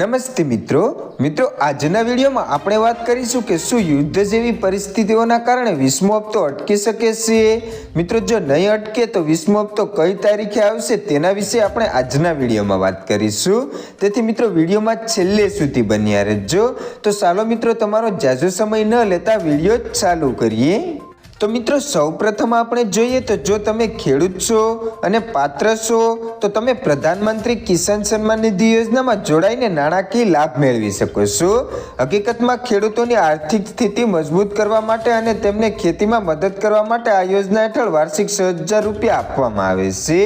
નમસ્તે મિત્રો. મિત્રો, આજના વિડીયોમાં આપણે વાત કરીશું કે શું યુદ્ધ જેવી પરિસ્થિતિઓના કારણે વીસમો હપ્તો અટકી શકે છે? મિત્રો, જો નહીં અટકે તો વીસમો હપ્તો કઈ તારીખે આવશે તેના વિશે આપણે આજના વિડીયોમાં વાત કરીશું. તેથી મિત્રો, વિડીયોમાં છેલ્લે સુધી બન્યા રહેજો. તો ચાલો મિત્રો, તમારો જાજો સમય ન લેતા વીડિયો ચાલુ કરીએ. તો મિત્રો, સૌપ્રથમ આપણે જોઈએ તો જો તમે ખેડૂત છો અને પાત્ર છો, તો તમે પ્રધાનમંત્રી કિસાન સન્માન નિધિ યોજનામાં જોડાઈને નાણાકીય લાભ મેળવી શકો છો. હકીકતમાં ખેડૂતોની આર્થિક સ્થિતિ મજબૂત કરવા માટે અને તેમને ખેતીમાં મદદ કરવા માટે આ યોજના હેઠળ વાર્ષિક છ હજાર રૂપિયા આપવામાં આવે છે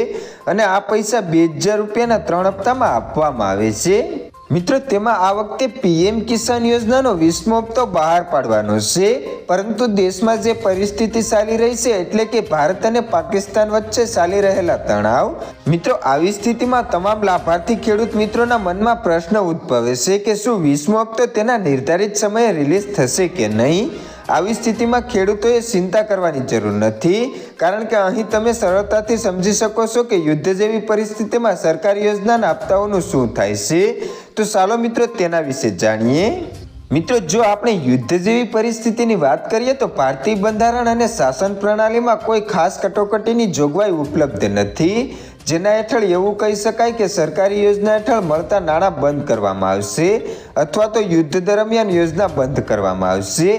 અને આ પૈસા બે હજાર રૂપિયાના ત્રણ હપ્તામાં આપવામાં આવે છે. મિત્રો, તેમાં આ વખતે પીએમ કિસાન યોજનાનો વીસમો હપ્તો બહાર પાડવાનો છે. પરંતુ દેશમાં જે પરિસ્થિતિ ચાલી રહી છે, એટલે કે ભારત અને પાકિસ્તાન વચ્ચે ચાલી રહેલા તણાવ, મિત્રો, આવી સ્થિતિમાં તમામ લાભાર્થી ખેડૂત મિત્રોના મનમાં પ્રશ્ન ઉદ્ભવે છે કે શું વીસમો હપ્તો તેના નિર્ધારિત સમયે રિલીઝ થશે કે નહીં? આવી સ્થિતિમાં ખેડૂતોએ ચિંતા કરવાની જરૂર નથી, કારણ કે અહીં તમે સરળતાથી સમજી શકો છો કે યુદ્ધ જેવી પરિસ્થિતિમાં સરકારી યોજનાના આપતાઓનું શું થાય છે. તો ચાલો મિત્રો તેના વિશે જાણીએ. મિત્રો, જો આપણે યુદ્ધ જેવી પરિસ્થિતિની વાત કરીએ તો ભારતીય બંધારણ અને શાસન પ્રણાલીમાં કોઈ ખાસ કટોકટીની જોગવાઈ ઉપલબ્ધ નથી. જેના હેઠળ એવું કહી શકાય કે સરકારી યોજના હેઠળ મળતા નાણાં બંધ કરવામાં આવશે અથવા તો યુદ્ધ દરમિયાન યોજના બંધ કરવામાં આવશે.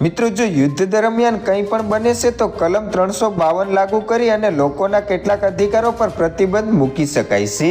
મિત્રો, જો યુદ્ધ દરમિયાન કંઈ પણ બને છે, તો કલમ ત્રણસો બાવન લાગુ કરી અને લોકોના કેટલાક અધિકારો પર પ્રતિબંધ મૂકી શકાય છે.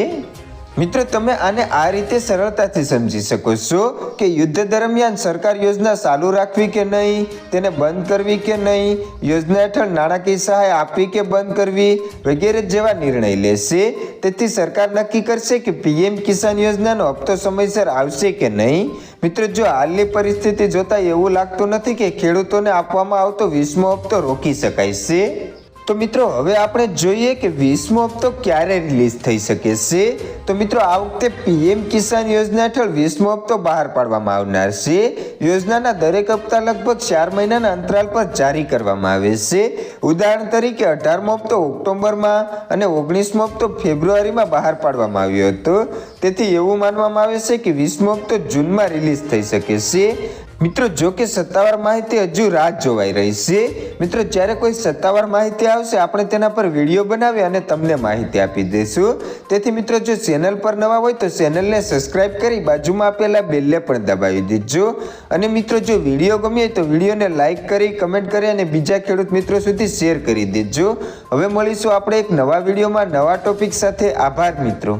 મિત્રો, તમે આને આ રીતે સરળતાથી સમજી શકો છો કે યુદ્ધ દરમિયાન સરકાર યોજના ચાલુ રાખવી કે નહીં, તેને બંધ કરવી કે નહીં, યોજના હેઠળ નાણાકીય સહાય આપવી કે બંધ કરવી, વગેરે જેવા નિર્ણય લેશે. તેથી સરકાર નક્કી કરશે કે પીએમ કિસાન યોજનાનો હપ્તો સમયસર આવશે કે નહીં. મિત્રો, જો હાલની પરિસ્થિતિ જોતા એવું લાગતું નથી કે ખેડૂતોને આપવામાં આવતો વીસમો હપ્તો રોકી શકાય છે? તો મિત્રો, હવે આપણે જોઈએ કે વીસમો હપ્તો ક્યારે રિલીઝ થઈ શકે છે. તો મિત્રો, આ વખતે પીએમ કિસાન યોજના હેઠળ વીસમો હપ્તો બહાર પાડવામાં આવનાર છે. યોજનાના દરેક હપ્તા લગભગ ચાર મહિનાના અંતરાલ પર જારી કરવામાં આવે છે. ઉદાહરણ તરીકે, અઢારમો હપ્તો ઓક્ટોબરમાં અને ઓગણીસમો હપ્તો ફેબ્રુઆરીમાં બહાર પાડવામાં આવ્યો હતો. તેથી એવું માનવામાં આવે છે કે વીસમો હપ્તો જૂનમાં રિલીઝ થઈ શકે છે. મિત્રો, જો કે સત્તાવાર માહિતી હજુ રાહ જોવાઈ રહી છે. મિત્રો, જ્યારે કોઈ સત્તાવાર માહિતી આવશે, આપણે તેના પર વીડિયો બનાવી અને તમને માહિતી આપી દઈશું. તેથી મિત્રો, જો ચેનલ પર નવા હોય, તો ચેનલને સબસ્ક્રાઇબ કરી બાજુમાં આપેલા બેલને પણ દબાવી દેજો. અને મિત્રો, જો વીડિયો ગમે તો વિડીયોને લાઇક કરી, કમેન્ટ કરી અને બીજા ખેડૂત મિત્રો સુધી શેર કરી દેજો. હવે મળીશું આપણે એક નવા વિડીયોમાં. નવા ટોપિક સાથે. આભાર, મિત્રો.